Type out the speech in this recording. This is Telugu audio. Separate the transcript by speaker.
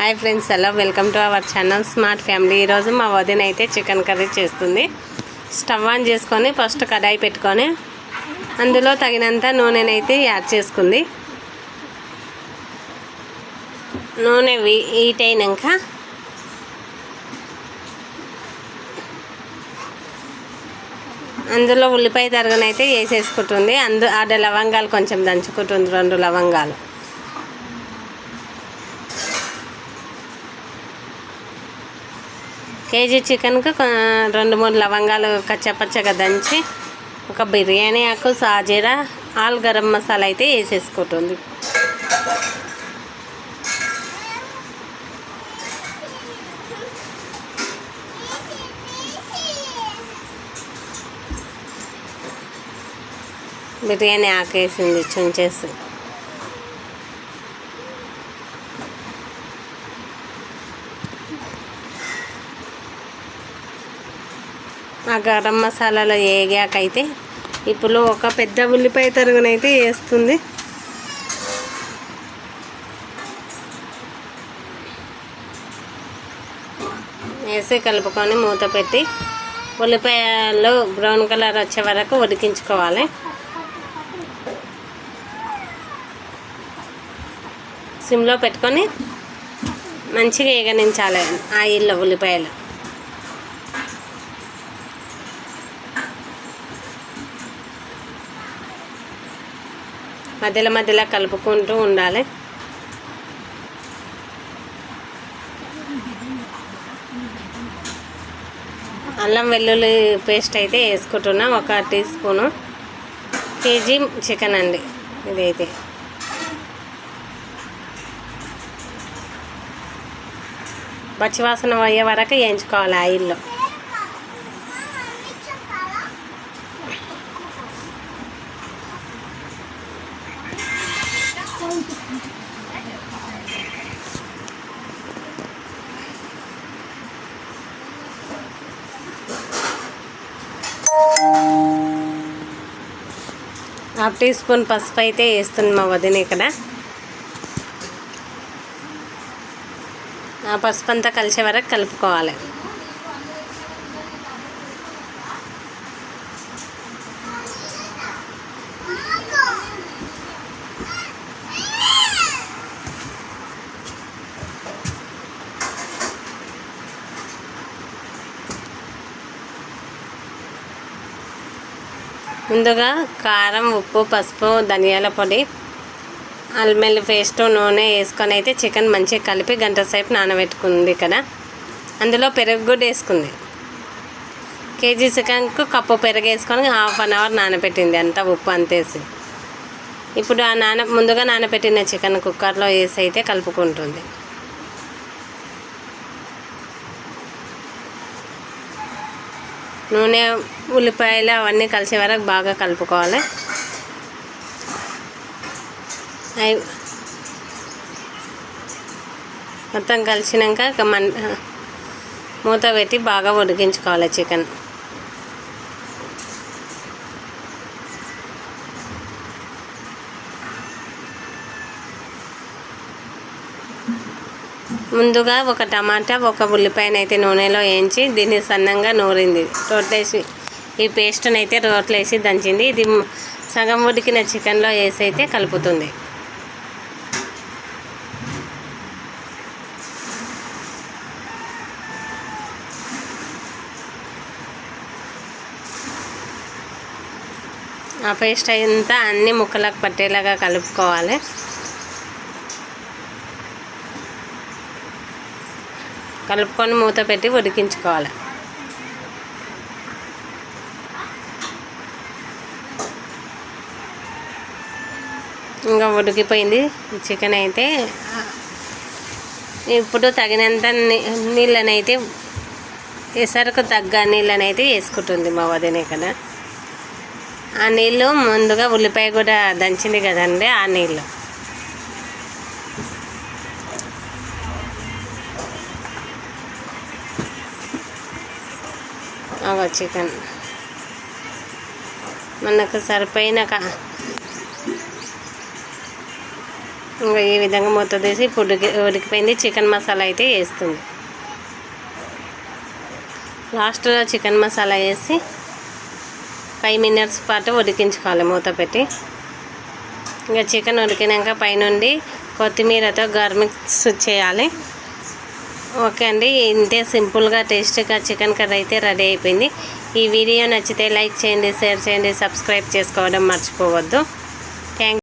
Speaker 1: Hi friends hello welcome to our channel smart family. ఈరోజు మా వదిన అయితే చికెన్ కర్రీ చేస్తుంది. స్టవ్ ఆన్ చేసుకొని ఫస్ట్ కడాయి పెట్టుకొని అందులో తగినంత నూనెనైతే యాడ్ చేసుకుంది. నూనె హీట్ అయినాక అందులో ఉల్లిపాయ తరగనైతే వేసేసుకుంటుంది. అందు ఆడ లవంగాలు కొంచెం దంచుకుంటుంది రెండు లవంగాలు. కేజీ చికెన్కు రెండు మూడు లవంగాలు కచ్చపచ్చగా దంచి ఒక బిర్యానీ ఆకు సాజీరా ఆల్ గరం మసాలా అయితే వేసేసుకుంటుంది. బిర్యానీ ఆకేసింది చుంచేసి. ఆ గరం మసాలాలో వేగాకైతే ఇప్పుడు ఒక పెద్ద ఉల్లిపాయ తరుగునైతే వేస్తుంది. వేసి కలుపుకొని మూత పెట్టి ఉల్లిపాయలు బ్రౌన్ కలర్ వచ్చే వరకు ఉడికించుకోవాలి. సిమ్లో పెట్టుకొని మంచిగా ఏగనించాలి ఆయిల్లో ఉల్లిపాయలు. మధ్యలో మధ్యలో కలుపుకుంటూ ఉండాలి. అల్లం వెల్లుల్లి పేస్ట్ అయితే వేసుకుంటున్నా ఒక టీ స్పూను. కేజీ చికెన్ అండి ఇదైతే. పచ్చివాసన అయ్యే వరకు వేయించుకోవాలి ఆయిల్లో. హాఫ్ టీ స్పూన్ పసుపు అయితే వేస్తుంది మా వదిన ఇక్కడ. ఆ పసుపు అంతా కలిసే వరకు కలుపుకోవాలి. ముందుగా కారం ఉప్పు పసుపు ధనియాల పొడి అల్మెల్లి పేస్ట్ నూనె వేసుకొని అయితే చికెన్ మంచిగా కలిపి గంట సేపు నానబెట్టుకుంది కదా. అందులో పెరుగు కూడా వేసుకుంది. కేజీ చికెన్కు కప్పు పెరుగు వేసుకొని హాఫ్ అన్ అవర్ నానబెట్టింది అంతా ఉప్పు అంతేసి. ఇప్పుడు ఆ నాన ముందుగా నానబెట్టిన చికెన్ కుక్కర్లో వేసి అయితే కలుపుకుంటుంది. నూనె ఉల్లిపాయలు అవన్నీ కలిసే వరకు బాగా కలుపుకోవాలి. అవి మొత్తం కలిసినాక ఇక మన్ మూత పెట్టి బాగా ఉడికించుకోవాలి చికెన్. ముందుగా ఒక టమాటా ఒక ఉల్లిపాయనైతే నూనెలో వేయించి దీన్ని సన్నంగా నూరింది. రోట్లేసి ఈ పేస్ట్ని అయితే రోట్లేసి దంచింది. ఇది సగం ఉడికిన చికెన్లో వేసి అయితే కలుపుతుంది. ఆ పేస్ట్ అంతా అన్ని ముక్కలకు పట్టేలాగా కలుపుకోవాలి. కలుపుకొని మూత పెట్టి ఉడికించుకోవాలి. ఇంకా ఉడికిపోయింది. చికెన్ అయితే ఇప్పుడు తగినంత నీ- నీళ్ళనైతే ఎసరకు తగ్గ నీళ్ళనైతే వేసుకుంటుంది మా వదిన ఇక్కడ ఆ నీళ్ళు ముందుగా ఉల్లిపాయ కూడా దంచింది కదండి ఆ నీళ్ళు. అవ చికెన్. మనకు సరిపోయిన ఇంకా ఈ విధంగా మూత తీసి ఇప్పుడు ఉడికిపోయింది. చికెన్ మసాలా అయితే వేస్తుంది. లాస్ట్లో చికెన్ మసాలా వేసి ఫైవ్ మినిట్స్ పాటు ఉడికించుకోవాలి మూత పెట్టి. ఇంకా చికెన్ ఉడికినాక పైనుండి కొత్తిమీరతో గార్మిక్స్ చేయాలి. ఓకే అండి ఇంతే సింపుల్గా టేస్ట్గా చికెన్ కర్రీ అయితే రెడీ అయిపోయింది. ఈ వీడియో నచ్చితే లైక్ చేయండి షేర్ చేయండి సబ్స్క్రైబ్ చేసుకోవడం మర్చిపోవద్దు. థ్యాంక్